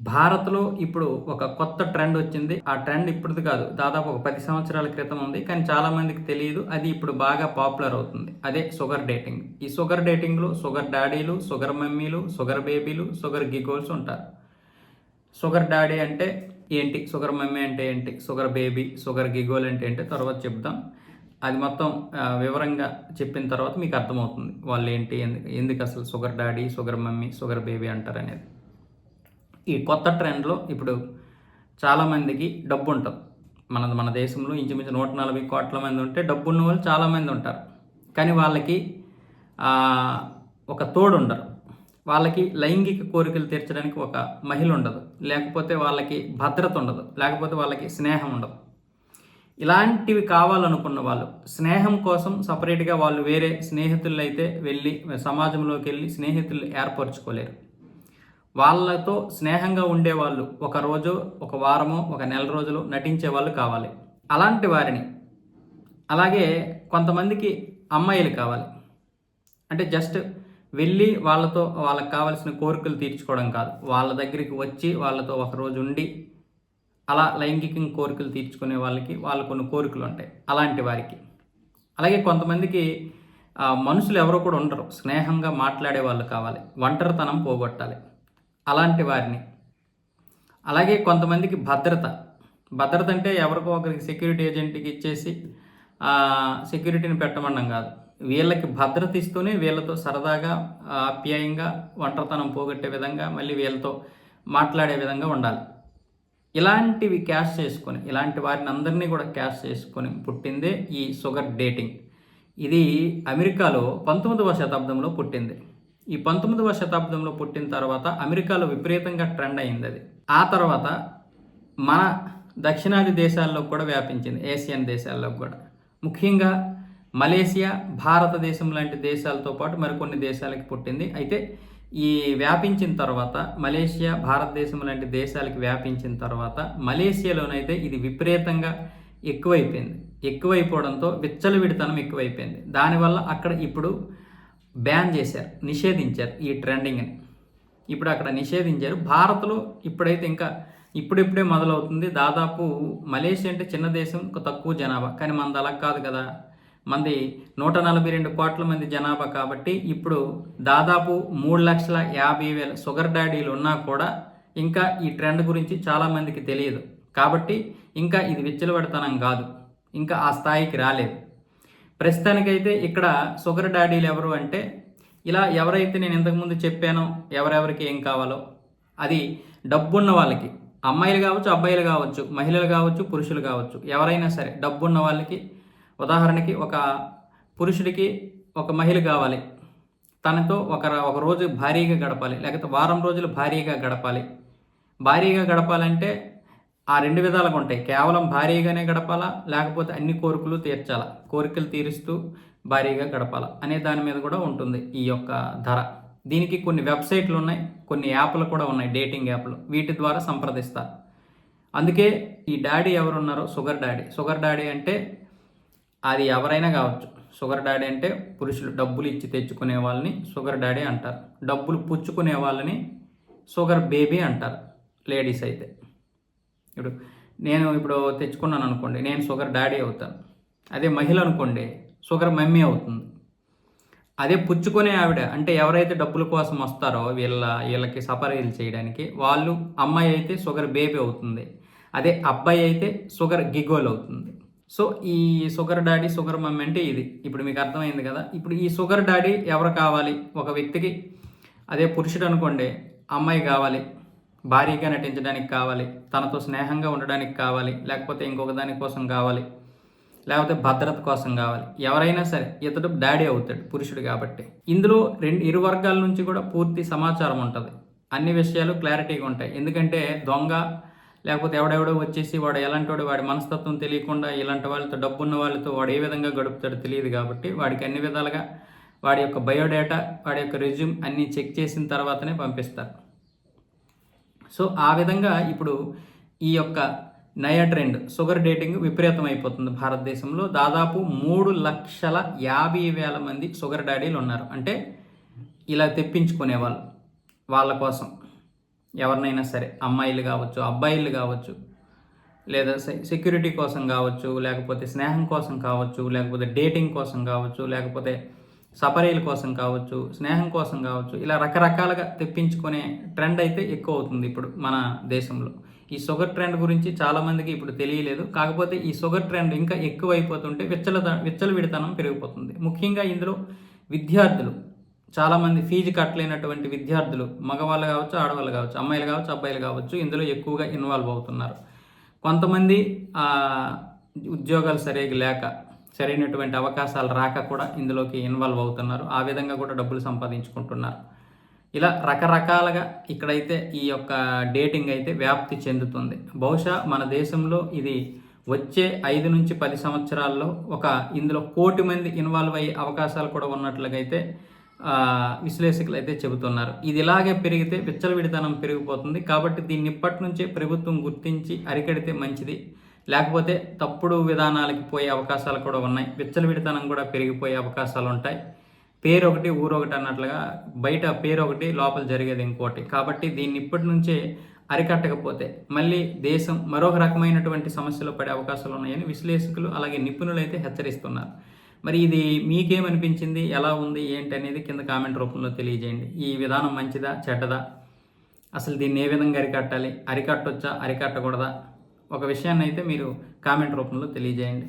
భారత్లో ఇప్పుడు ఒక కొత్త ట్రెండ్ వచ్చింది. ఆ ట్రెండ్ ఇప్పుడుది కాదు. దాదాపు ఒక పది సంవత్సరాల క్రితం ఉంది. కానీ చాలా మందికి తెలియదు. అది ఇప్పుడు బాగా పాపులర్ అవుతుంది. అదే షుగర్ డేటింగ్. ఈ షుగర్ డేటింగ్లో షుగర్ డాడీలు షుగర్ మమ్మీలు షుగర్ బేబీలు షుగర్ గిగోల్స్ ఉంటారు. షుగర్ డాడీ అంటే ఏంటి? షుగర్ మమ్మీ అంటే ఏంటి? షుగర్ బేబీ షుగర్ గిగోల్ అంటే ఏంటి? తర్వాత చెప్తాం అది మొత్తం వివరంగా చెప్పిన తర్వాత మీకు అర్థమవుతుంది. వాళ్ళు ఏంటి ఎందుకు ఎందుకు అసలు sugar daddy sugar mummy sugar baby అంటారు అనేది ఈ కొత్త ట్రెండ్లో ఇప్పుడు చాలామందికి డబ్బు ఉంటుంది. మన మన దేశంలో ఇంచుమించు నూట నలభై కోట్ల మంది ఉంటే డబ్బు ఉన్న వాళ్ళు చాలామంది ఉంటారు. కానీ వాళ్ళకి ఒక తోడు ఉండరు వాళ్ళకి లైంగిక కోరికలు తీర్చడానికి ఒక మహిళ ఉండదు. లేకపోతే వాళ్ళకి భద్రత ఉండదు. లేకపోతే వాళ్ళకి స్నేహం ఉండదు. ఇలాంటివి కావాలనుకున్న వాళ్ళు స్నేహం కోసం సపరేట్గా వాళ్ళు వేరే స్నేహితులు అయితే వెళ్ళి సమాజంలోకి వెళ్ళి స్నేహితులు ఏర్పరచుకోలేరు. వాళ్ళతో స్నేహంగా ఉండేవాళ్ళు. ఒక రోజు ఒక వారమో ఒక నెల రోజులు నటించే వాళ్ళు కావాలి. అలాంటి వారిని. అలాగే కొంతమందికి అమ్మాయిలు కావాలి. అంటే జస్ట్ వెళ్ళి వాళ్ళతో వాళ్ళకి కావాల్సిన కోరికలు తీర్చుకోవడం కాదు. వాళ్ళ దగ్గరికి వచ్చి వాళ్ళతో ఒకరోజు ఉండి అలా లైంగిక కోరికలు తీర్చుకునే వాళ్ళకి వాళ్ళు కొన్ని కోరికలు ఉంటాయి. అలాంటి వారికి. అలాగే కొంతమందికి మనుషులు ఎవరు కూడా ఉండరు. స్నేహంగా మాట్లాడే వాళ్ళు కావాలి. ఒంటరితనం పోగొట్టాలి. అలాంటి వారిని. అలాగే కొంతమందికి భద్రత. భద్రత అంటే ఎవరికో ఒకరికి సెక్యూరిటీ ఏజెంట్కి ఇచ్చేసి సెక్యూరిటీని పెట్టమనడం కాదు. వీళ్ళకి భద్రత ఇస్తూనే వీళ్ళతో సరదాగా ఆప్యాయంగా ఒంటరితనం పోగొట్టే విధంగా మళ్ళీ వీళ్ళతో మాట్లాడే విధంగా ఉండాలి. ఇలాంటివి క్యాష్ చేసుకొని ఇలాంటి వారిని అందరినీ కూడా క్యాష్ చేసుకొని పుట్టిందే ఈ షుగర్ డేటింగ్. ఇది అమెరికాలో పంతొమ్మిదవ శతాబ్దంలో పుట్టింది. ఈ పంతొమ్మిదవ శతాబ్దంలో పుట్టిన తర్వాత అమెరికాలో విపరీతంగా ట్రెండ్ అయింది అది. ఆ తర్వాత మన దక్షిణాది దేశాల్లో కూడా వ్యాపించింది ఏషియన్ దేశాల్లో కూడా. ముఖ్యంగా మలేసియా భారతదేశం లాంటి దేశాలతో పాటు మరికొన్ని దేశాలకి పుట్టింది. అయితే ఈ వ్యాపించిన తర్వాత మలేషియా భారతదేశం లాంటి దేశాలకి వ్యాపించిన తర్వాత మలేషియాలోనైతే ఇది విపరీతంగా ఎక్కువైపోయింది. ఎక్కువైపోవడంతో విచ్చలవిడితనం ఎక్కువైపోయింది. దానివల్ల అక్కడ ఇప్పుడు బ్యాన్ చేశారు నిషేధించారు ఈ ట్రెండింగ్ని ఇప్పుడు అక్కడ నిషేధించారు. భారత్లో ఇప్పుడైతే ఇంకా ఇప్పుడిప్పుడే మొదలవుతుంది. దాదాపు మలేషియా అంటే చిన్న దేశం తక్కువ జనాభా. కానీ మనది అలా కాదు కదా. మంది నూట నలభై రెండు కోట్ల మంది జనాభా కాబట్టి ఇప్పుడు దాదాపు మూడు లక్షల యాభై వేల షుగర్ డాడీలు ఉన్నా కూడా ఇంకా ఈ ట్రెండ్ గురించి చాలామందికి తెలియదు. కాబట్టి ఇంకా ఇది విచ్చలవిడతనం కాదు. ఇంకా ఆ స్థాయికి రాలేదు. ప్రస్తుతానికైతే ఇక్కడ షుగర్ డాడీలు ఎవరు అంటే ఇలా ఎవరైతే నేను ఇంతకుముందు చెప్పానో ఎవరెవరికి ఏం కావాలో అది డబ్బున్న వాళ్ళకి. అమ్మాయిలు కావచ్చు అబ్బాయిలు కావచ్చు మహిళలు కావచ్చు పురుషులు కావచ్చు ఎవరైనా సరే డబ్బున్న వాళ్ళకి ఉదాహరణకి ఒక పురుషుడికి ఒక మహిళ కావాలి. తనతో ఒక ఒక రోజు భారీగా గడపాలి లేకపోతే వారం రోజులు భారీగా గడపాలి. భారీగా గడపాలంటే ఆ రెండు విధాలుగా ఉంటాయి. కేవలం భారీగానే గడపాలా? లేకపోతే అన్ని కోరికలు తీర్చాలా? కోరికలు తీరుస్తూ భారీగా గడపాలా? అనే దాని మీద కూడా ఉంటుంది ఈ యొక్క ధర. దీనికి కొన్ని వెబ్సైట్లు ఉన్నాయి కొన్ని యాప్లు కూడా ఉన్నాయి డేటింగ్ యాప్లు. వీటి ద్వారా సంప్రదిస్తారు అందుకే ఈ డాడీ ఎవరున్నారో? Sugar daddy. షుగర్ డాడీ అంటే అది ఎవరైనా కావచ్చు. షుగర్ డాడీ అంటే పురుషులు. డబ్బులు ఇచ్చి తెచ్చుకునే వాళ్ళని షుగర్ డాడీ అంటారు. డబ్బులు పుచ్చుకునే వాళ్ళని షుగర్ బేబీ అంటారు. లేడీస్ అయితే. ఇప్పుడు నేను ఇప్పుడు తెచ్చుకున్నాను అనుకోండి నేను షుగర్ డాడీ అవుతాను. అదే మహిళ అనుకోండి షుగర్ మమ్మీ అవుతుంది. అదే పుచ్చుకునే ఆవిడ అంటే ఎవరైతే డబ్బుల కోసం వస్తారో వీళ్ళ వీళ్ళకి సపరీలు చేయడానికి వాళ్ళు అమ్మాయి అయితే షుగర్ బేబీ అవుతుంది. అదే అబ్బాయి అయితే షుగర్ గిగోల్ అవుతుంది. సో ఈ షుగర్ డాడీ షుగర్ మమ్మీ అంటే ఇది. ఇప్పుడు మీకు అర్థమైంది కదా? ఇప్పుడు ఈ షుగర్ డాడీ ఎవరు కావాలి? ఒక వ్యక్తికి. అదే పురుషుడు అనుకోండి అమ్మాయి కావాలి. భారీగా నటించడానికి కావాలి తనతో స్నేహంగా ఉండడానికి కావాలి లేకపోతే ఇంకొక దాని కోసం కావాలి లేకపోతే భద్రత కోసం కావాలి. ఎవరైనా సరే ఇతడు డాడీ అవుతాడు పురుషుడు కాబట్టి. ఇందులో రెండు ఇరు వర్గాల నుంచి కూడా పూర్తి సమాచారం ఉంటుంది. అన్ని విషయాలు క్లారిటీగా ఉంటాయి. ఎందుకంటే దొంగ లేకపోతే ఎవడెవడో వచ్చేసి వాడు ఎలాంటి వాడు వాడి మనస్తత్వం తెలియకుండా ఇలాంటి వాళ్ళతో డబ్బున్న వాళ్ళతో వాడు ఏ విధంగా గడుపుతాడో తెలియదు కాబట్టి వాడికి అన్ని విధాలుగా వాడి యొక్క బయోడేటా వాడి యొక్క రెజ్యూమ్ అన్నీ చెక్ చేసిన తర్వాతనే పంపిస్తారు. సో ఆ విధంగా ఇప్పుడు ఈ యొక్క నయా ట్రెండ్ షుగర్ డేటింగ్ విపరీతం అయిపోతుంది భారతదేశంలో. దాదాపు మూడు లక్షల యాభై వేల మంది షుగర్ డాడీలు ఉన్నారు. అంటే ఇలా తెప్పించుకునే వాళ్ళు వాళ్ళ కోసం. ఎవరినైనా సరే అమ్మాయిలు కావచ్చు అబ్బాయిలు కావచ్చు లేదా సెక్యూరిటీ కోసం కావచ్చు లేకపోతే స్నేహం కోసం కావచ్చు లేకపోతే డేటింగ్ కోసం కావచ్చు లేకపోతే సపరీల కోసం కావచ్చు స్నేహం కోసం కావచ్చు ఇలా రకరకాలుగా తెప్పించుకునే ట్రెండ్ అయితే ఎక్కువ అవుతుంది ఇప్పుడు మన దేశంలో. ఈ షుగర్ ట్రెండ్ గురించి చాలామందికి ఇప్పుడు తెలియలేదు. కాకపోతే ఈ షుగర్ ట్రెండ్ ఇంకా ఎక్కువ అయిపోతుంటే విచ్చల విడితనం పెరిగిపోతుంది. ముఖ్యంగా ఇందులో విద్యార్థులు చాలామంది ఫీజు కట్టలేనటువంటి విద్యార్థులు మగవాళ్ళు కావచ్చు ఆడవాళ్ళు కావచ్చు అమ్మాయిలు కావచ్చు అబ్బాయిలు కావచ్చు ఇందులో ఎక్కువగా ఇన్వాల్వ్ అవుతున్నారు. కొంతమంది ఉద్యోగాలు సరిగ్గా లేక సరైనటువంటి అవకాశాలు రాక కూడా ఇందులోకి ఇన్వాల్వ్ అవుతున్నారు. ఆ విధంగా కూడా డబ్బులు సంపాదించుకుంటున్నారు. ఇలా రకరకాలుగా ఇక్కడైతే ఈ యొక్క డేటింగ్ అయితే వ్యాప్తి చెందుతుంది. బహుశా మన దేశంలో ఇది వచ్చే ఐదు నుంచి పది సంవత్సరాల్లో ఒక ఇందులో కోటి మంది ఇన్వాల్వ్ అయ్యే అవకాశాలు కూడా ఉన్నట్లుగా అయితే విశ్లేషకులు అయితే చెబుతున్నారు. ఇది ఇలాగే పెరిగితే విచ్చలవిడితనం పెరిగిపోతుంది. కాబట్టి దీన్ని ఇప్పటి నుంచే ప్రభుత్వం గుర్తించి అరికడితే మంచిది. లేకపోతే తప్పుడు విధానాలకి పోయే అవకాశాలు కూడా ఉన్నాయి. విచ్చలవిడితనం కూడా పెరిగిపోయే అవకాశాలు ఉంటాయి. పేరు ఒకటి ఊరు ఒకటి అన్నట్లుగా బయట పేరు ఒకటి లోపల జరిగేది ఇంకోటి. కాబట్టి దీన్ని ఇప్పటి నుంచే అరికట్టకపోతే మళ్ళీ దేశం మరొక రకమైనటువంటి సమస్యలు పడే అవకాశాలు ఉన్నాయని విశ్లేషకులు అలాగే నిపుణులు అయితే హెచ్చరిస్తున్నారు. మరి ఇది మీకేమనిపించింది? ఎలా ఉంది? ఏంటి అనేది కింద కామెంట్ రూపంలో తెలియజేయండి. ఈ విధానం మంచిదా? చెడ్డదా? అసలు దీన్ని ఏ విధంగా అరికట్టాలి? అరికట్టొచ్చా? అరికట్టకూడదా? ఒక విషయాన్ని అయితే మీరు కామెంట్ రూపంలో తెలియజేయండి.